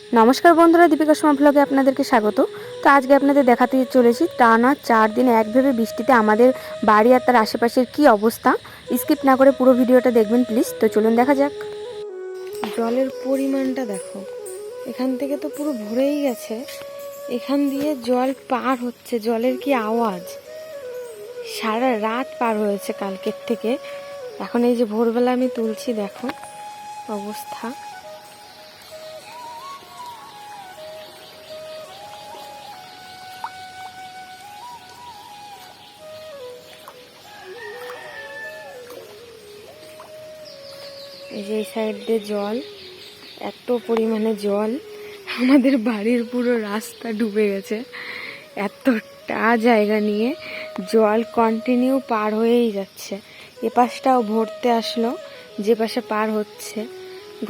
নমস্কার বন্ধুরা, দীপিকা সোমা ব্লগে আপনাদেরকে স্বাগত। তো আজকে আপনাদের দেখাতে চলেছি, টানা চার দিন একভাবে বৃষ্টিতে আমাদের বাড়ি আর তার আশেপাশের কি অবস্থা। স্কিপ না করে পুরো ভিডিওটা দেখবেন প্লিজ তো চলুন দেখা যাক। জলের পরিমাণটা দেখো। এখান থেকে তো পুরো ভরেই গেছে। এখান দিয়ে জল পার হচ্ছে, জলের কি আওয়াজ? সারা রাত পার হয়েছে কালকের থেকে। এখন এই যে ভোরবেলা আমি তুলছি, দেখো অবস্থা। এই যে সাইড দিয়ে জল, এত পরিমাণে জল, আমাদের বাড়ির পুরো রাস্তা ডুবে গেছে। এতটা জায়গা নিয়ে জল কন্টিনিউ পার হয়েই যাচ্ছে। এ পাশটাও ভরতে আসলো, যে পাশে পার হচ্ছে।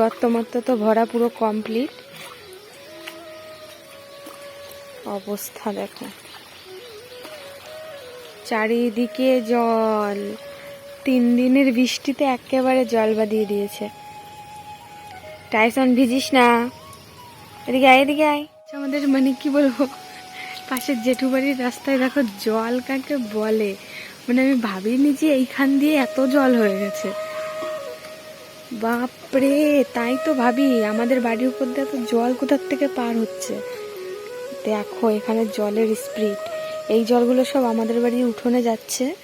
গর্তমত্ত তো ভরা পুরো কমপ্লিট অবস্থা দেখো। চারিদিকে জল। তিন দিনের বৃষ্টিতে একেবারে জল বাঁধিয়ে দিয়েছে। টাইসন, ভিজিস না। এদিকে আয় এদিকে আয়। আমাদের মানে কি বলব? পাশের জেঠু বাড়ির রাস্তায় দেখো জল কাকে বলে? মানে আমি ভাবিনি যে এইখান দিয়ে এত জল হয়ে গেছে। বাপরে, তাই তো ভাবি আমাদের বাড়ির উপর দিয়ে এত জল কোথার থেকে পার হচ্ছে? দেখো এখানে জলের স্পিড এই জলগুলো সব আমাদের বাড়ির উঠোনে যাচ্ছে।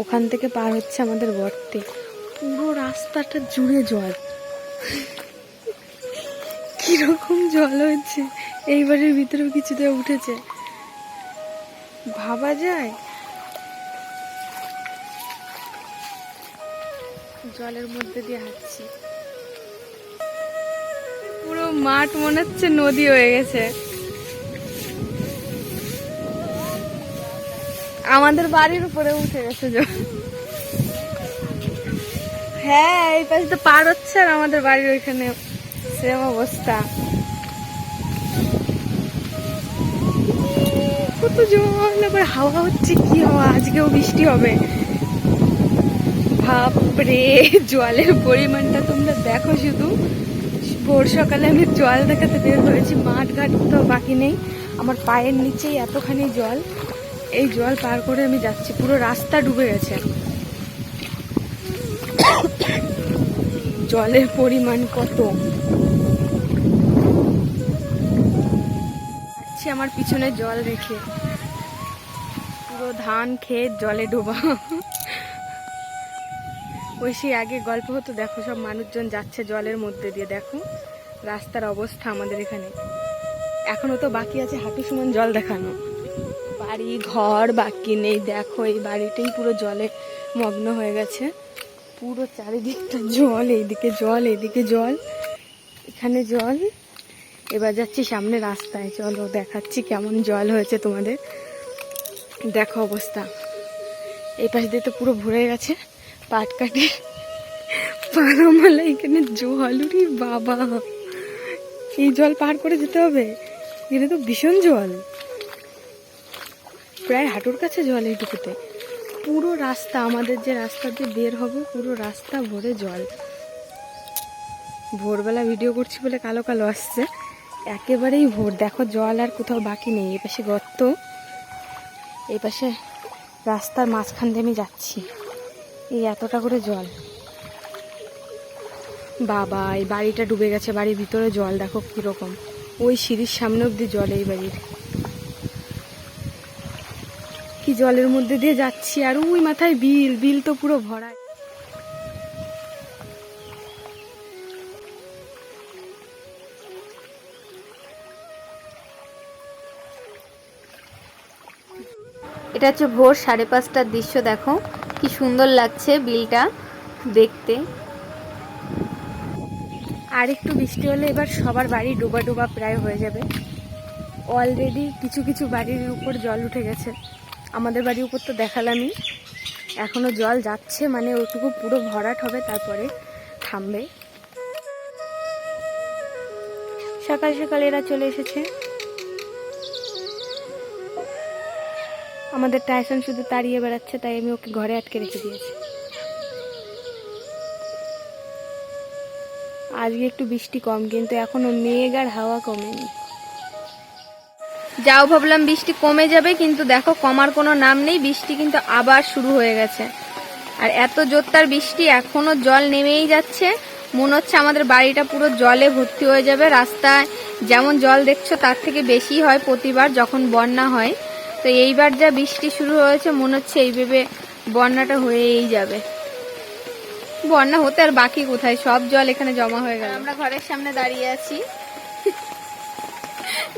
ওখান থেকে পার হচ্ছে আমাদের গর্তে পুরো রাস্তাটা জুড়ে জল। কীরকম জল হচ্ছে এই বাড়ির ভিতরেও কিছুতে উঠেছে। ভাবা যায়? জলের মধ্যে দিয়ে হাঁটছি। পুরো মাঠ মনে হচ্ছে নদী হয়ে গেছে। আমাদের বাড়ির উপরে উঠে গেছে হ্যাঁ এই পাশে তো পার হচ্ছে আর আমাদের বাড়ির ওইখানে সেম অবস্থা। কত জল, আবার হাওয়া হচ্ছে কি হাওয়া? আজকেও বৃষ্টি হবে। বাপরে, জলের পরিমাণটা তোমরা দেখো শুধু। ভোর সকালে আমি জল দেখাতে বের হয়েছি, মাঠ ঘাট তো বাকি নেই। আমার পায়ের নিচেই এতখানি জল। এই জল পার করে আমি যাচ্ছি। পুরো রাস্তা ডুবে গেছে। জলের পরিমাণ কত? আমার পিছনে জল রেখে। পুরো ধান, ক্ষেত, জলে ডোবা। ওই সেই আগে গল্প হতো, দেখো সব মানুষজন যাচ্ছে জলের মধ্যে দিয়ে। দেখো, রাস্তার অবস্থা আমাদের এখানে। এখনও তো বাকি আছে হাঁটু সমান জল দেখানো। বাড়ি, ঘর বাকি নেই। দেখো, এই বাড়িটাই পুরো জলে মগ্ন হয়ে গেছে। পুরো চারিদিকটা জল, এইদিকে জল এইদিকে জল, এখানে জল। এবার যাচ্ছি সামনে রাস্তায়। চলো, দেখাচ্ছি কেমন জল হয়েছে তোমাদের। দেখো অবস্থা। এই পাশ দিয়ে তো পুরো ভরে গেছে। পাট কাটে। পারামালা এখানে জল, উরি বাবা। এই জল পার করে যেতে হবে? এটা তো ভীষণ জল। প্রায় হাঁটুর কাছে জল এইটুকুতে পুরো রাস্তা, আমাদের যে রাস্তা দিয়ে বের হব, পুরো রাস্তা ভরে জল। ভোরবেলা ভিডিও করছি বলে কালো কালো আসছে। একেবারেই ভোর। দেখো, জল আর কোথাও বাকি নেই। এই পাশে গর্ত এই পাশে রাস্তার মাঝখান দিয়ে আমি যাচ্ছি। এই এতটা করে জল। বাবা, এই বাড়িটা ডুবে গেছে, বাড়ির ভিতরে জল। দেখো কীরকম। ওই সিঁড়ির সামনে অব্দি জল এই বাড়ির। কি জলের মধ্যে দিয়ে যাচ্ছি আর ওই মাথায় বিল বিল তো পুরো ভরা এটা হচ্ছে ভোর সাড়ে পাঁচটার দৃশ্য দেখো। কি সুন্দর লাগছে বিলটা দেখতে। আর একটু বৃষ্টি হলে এবার সবার বাড়ি ডোবা ডোবা প্রায় হয়ে যাবে। অলরেডি কিছু কিছু বাড়ির উপর জল উঠে গেছে। আমাদের বাড়ির উপর তো দেখালামই। এখনও জল যাচ্ছে মানে ওইটুকু পুরো ভরাট হবে, তারপরে থামবে। সকাল সকাল এরা চলে এসেছে। আমাদের টাইসন শুধু তাড়িয়ে বেড়াচ্ছে, তাই আমি ওকে ঘরে আটকে রেখে দিয়েছি। আজকে একটু বৃষ্টি কম, কিন্তু এখনও মেঘ আর হাওয়া কমেনি। যাও ভাবলাম বৃষ্টি কমে যাবে, কিন্তু দেখো কমার কোনো নাম নেই, বৃষ্টি কিন্তু আবার শুরু হয়ে গেছে। আর এত জোরদার বৃষ্টি, এখনও জল নেমেই যাচ্ছে। মনে হচ্ছে আমাদের বাড়িটা পুরো জলে ভর্তি হয়ে যাবে। রাস্তায় যেমন জল দেখছ, তার থেকে বেশি হয় প্রতিবার যখন বন্যা হয়। তো এইবার যা বৃষ্টি শুরু হয়েছে, মনে হচ্ছে এইভাবে বন্যাটা হয়েই যাবে। বন্যা হতে আর বাকি কোথায়? সব জল এখানে জমা হয়ে গেল। আমরা ঘরের সামনে দাঁড়িয়ে আছি।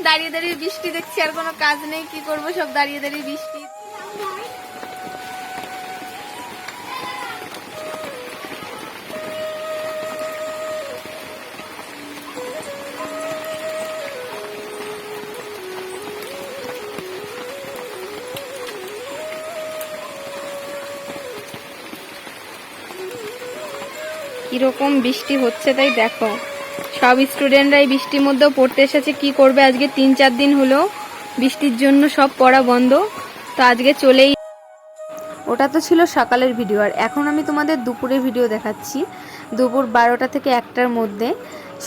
দাঁড়িয়ে দাঁড়িয়ে বৃষ্টি দেখছি, আর কোনো কাজ নেই, কি করব? সব দাঁড়িয়ে দাঁড়িয়ে বৃষ্টি। কীরকম বৃষ্টি হচ্ছে তাই দেখো। সব স্টুডেন্টরা এই বৃষ্টির মধ্যেও পড়তে এসেছে। কি করবে? আজকে তিন চার দিন হলো বৃষ্টির জন্য সব পড়া বন্ধ। তো আজকে চলেই ওটা তো ছিল সকালের ভিডিও। আর এখন আমি তোমাদের দুপুরে ভিডিও দেখাচ্ছি। দুপুর বারোটা থেকে একটার মধ্যে।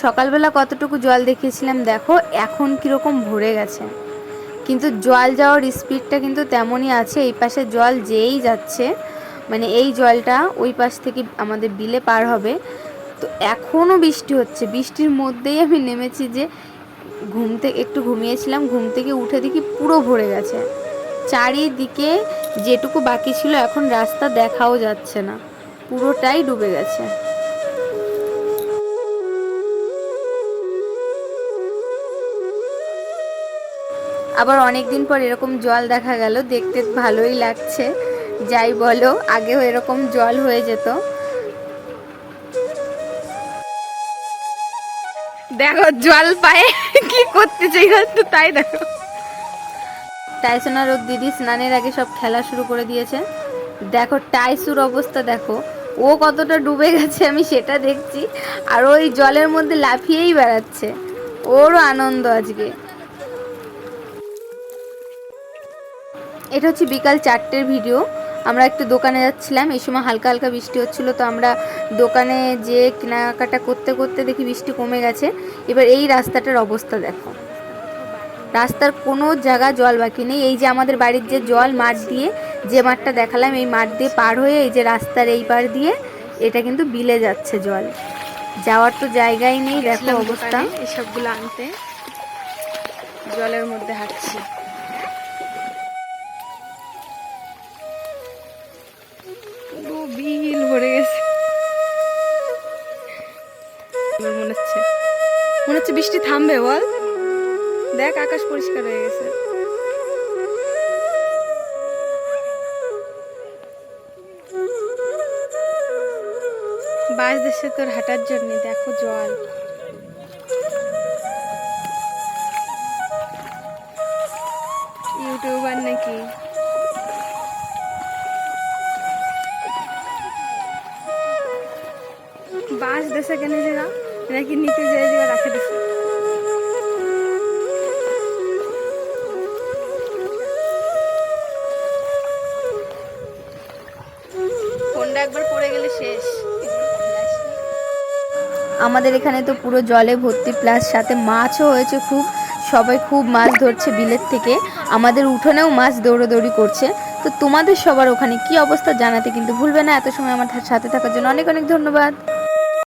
সকালবেলা কতটুকু জল দেখিয়েছিলাম দেখো, এখন কীরকম ভরে গেছে। কিন্তু জল যাওয়ার স্পিডটা কিন্তু তেমনই আছে। এই পাশে জল যেই যাচ্ছে মানে এই জলটা ওই পাশ থেকে আমাদের বিলে পার হবে। তো এখনও বৃষ্টি হচ্ছে। বৃষ্টির মধ্যেই আমি নেমেছি যে ঘুম থেকে একটু ঘুমিয়েছিলাম, ঘুম থেকে উঠে দেখি পুরো ভরে গেছে। চারিদিকে যেটুকু বাকি ছিল এখন রাস্তা দেখাও যাচ্ছে না। পুরোটাই ডুবে গেছে। আবার অনেক দিন পর এরকম জল দেখা গেল, দেখতে ভালোই লাগছে। যাই বলো, আগেও এরকম জল হয়ে যেত। দেখো, জল পায়ে কি করতে চাই তো তাই দেখো। টাইসোনার ওর দিদি স্নানের আগে সব খেলা শুরু করে দিয়েছে। দেখো, টাইসুর অবস্থা দেখো। ও কতটা ডুবে গেছে, আমি সেটা দেখছি। আর ওই জলের মধ্যে লাফিয়েই বেড়াচ্ছে। ওরও আনন্দ আজকে। এটা হচ্ছে বিকাল চারটের ভিডিও। আমরা একটু দোকানে যাচ্ছিলাম এই সময় হালকা হালকা বৃষ্টি হচ্ছিল তো আমরা দোকানে যে কেনাকাটা করতে করতে দেখি বৃষ্টি কমে গেছে। এবার এই রাস্তাটার অবস্থা দেখো। রাস্তার কোনো জায়গা জল বাকি নেই। এই যে আমাদের বাড়ির যে জল মাঠ দিয়ে যে মাঠটা দেখালাম এই মাঠ দিয়ে পার হয়ে এই যে রাস্তার এই পার দিয়ে এটা কিন্তু বিলে যাচ্ছে জল। যাওয়ার তো জায়গাই নেই দেখো অবস্থা। এসবগুলো আনতে। জলের মধ্যে হাঁটছি। থামবে, বল। দেখ, আকাশ পরিষ্কার হয়ে গেছে। বাস দেশে তোর হাঁটার জন্য, দেখো জল। ইউটিউবার নাকি? বাস দেশে কেন যেরা নাকি নিতে যেয়ে যেয়ে রাখে দিছে? আমাদের এখানে তো পুরো জলে ভর্তি প্লাস সাথে মাছও হয়েছে খুব, সবাই খুব মাছ ধরছে বিলের থেকে। আমাদের উঠোনেও মাছ দৌড়োদৌড়ি করছে। তো তোমাদের সবার ওখানে কি অবস্থা জানাতে কিন্তু ভুলবে না, এত সময় আমার সাথে থাকার জন্য অনেক অনেক ধন্যবাদ।